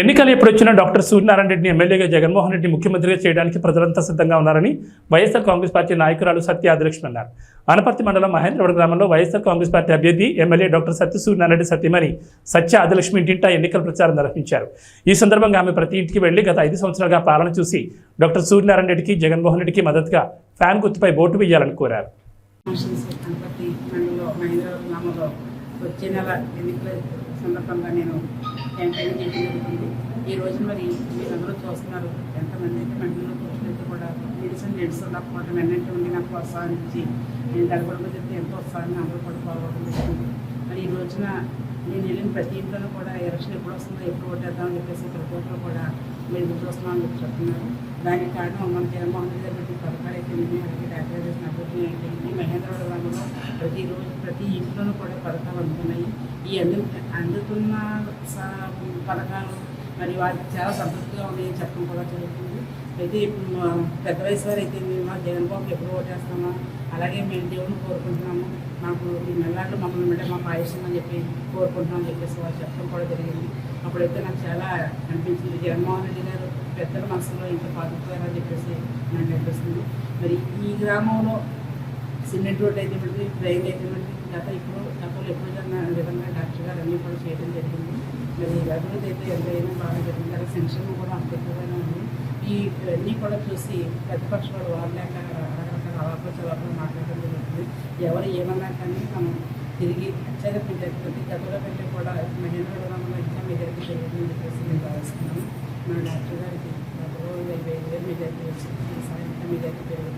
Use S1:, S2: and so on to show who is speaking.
S1: ఎన్నికలు ఎప్పుడు వచ్చినా డాక్టర్ సూర్యనారాయణ రెడ్డిని ఎమ్మెల్యేగా జగన్మోహన్ రెడ్డి ముఖ్యమంత్రిగా చేయడానికి ప్రజలంతా సిద్ధంగా ఉన్నారని వైఎస్ఆర్ కాంగ్రెస్ పార్టీ నాయకురాలు సత్య ఆదిలక్ష్మి అన్నారు. అనపర్తి మండలం మహేంద్రవరం గ్రామంలో వైఎస్ఆర్ కాంగ్రెస్ పార్టీ అభ్యర్థి ఎమ్మెల్యే డాక్టర్ సత్య సూర్యనారాయణ రెడ్డి సత్య ఆదిలక్ష్మి ఇంటింటా ఎన్నికల ప్రచారం నిర్వహించారు. ఈ సందర్భంగా ఆమె ప్రతి ఇంటికి వెళ్ళి గత ఐదు సంవత్సరాలుగా పాలన చూసి డాక్టర్ సూర్యనారాయణ రెడ్డికి జగన్మోహన్ రెడ్డికి మద్దతుగా ఫ్యాన్ గుర్తుపై ఓటు వేయాలని కోరారు.
S2: వచ్చే నెల ఎన్నికల సందర్భంగా నేను క్యాంపెయిన్ చేయడం జరుగుతుంది ఈ రోజు మరి మీరందరూ చూస్తున్నారు. ఎంతమంది అయితే మండలిలో కూర్చున్నట్టు కూడా మెడిసిన్ నడుస్తున్నప్పుడు వెన్నట్టు ఉండి నాకు ప్రోత్సాహించి నేను దగ్గరకు చెప్తే ఎంతో ఉత్సాహాన్ని అందరూ కూడా పాల్గొనడం మరి ఈ రోజున నేను వెళ్ళిన ప్రతి ఇంట్లోనూ కూడా ఎలక్షన్ ఎప్పుడు వస్తుందో ఎప్పుడు ఓటేద్దామని చెప్పేసి ప్రతి ఒక్కరు కూడా మీరు ఎదురు వస్తున్నామని చెప్పి చెప్తున్నారు. దానికి కారణం మన జగన్మోహన్ రెడ్డి గారి పెట్టి పథకాలు అయితే ఉన్నాయి అలాగే డాక్టర్ చేసిన అభివృద్ధి అయితే ప్రతిరోజు ప్రతి ఇంట్లోనూ కూడా పథకాలు అందుతున్నాయి. ఈ అందు అందుతున్న పథకాలు మరి వారికి చాలా సంతృప్తిగా ఉన్నాయని చెప్పడం కూడా జరుగుతుంది. అయితే ఇప్పుడు మా పెద్ద వయసు వారు అయితే మేము మా జగన్ బాబుకి ఎప్పుడు ఓటేస్తామో? అలాగే మేము దేవుని కోరుకుంటున్నాము. మాకు ఈ నెలలాట్లు మమ్మల్ని అంటే మాకు ఆయుష్యం అని చెప్పి కోరుకుంటున్నాం అని చెప్పేసి వాళ్ళు చెప్పడం కూడా జరిగింది. అప్పుడైతే నాకు చాలా అనిపించింది. జగన్మోహన్ రెడ్డి గారు పెద్దల మనసులో ఇంత పాదుతారని చెప్పేసి నాకు అనిపిస్తుంది. మరి ఈ గ్రామంలో సిమెంట్ రోడ్ అయితే మనకి ట్రైన్ అయితే మనకి గత ఇప్పుడు గతంలో ఎప్పుడు జరిగిన విధంగా డాక్టర్ గారు అన్నీ కూడా చేయడం జరిగింది. మరి అభివృద్ధి అయితే ఎంతైనా బాగా జరిగింది అలాగే సంక్షేమం కూడా అంత ఎక్కువగానే ఉంది. ఈ అన్నీ కూడా చూసి ప్రతిపక్ష వాడు వాళ్ళలేక రకరకాల అవాపలు చవాపలు మాట్లాడడం జరుగుతుంది. ఎవరు ఏమన్నా కానీ మనం తిరిగి అత్యధిక మెజార్టీ ప్రతి గతంలో కంటే కూడా మహేంద్ర మహేంద్రవరంలో ఇంకా మెజార్టీ జరుగుతుందని చెప్పేసి నేను భావిస్తున్నాను. మన డాక్టర్ గారికి గతంలో ఇరవై ఐదు వేలు మెజార్టీ వచ్చింది. ఈసారి ఇంకా మెజార్టీ పెరుగుతుంది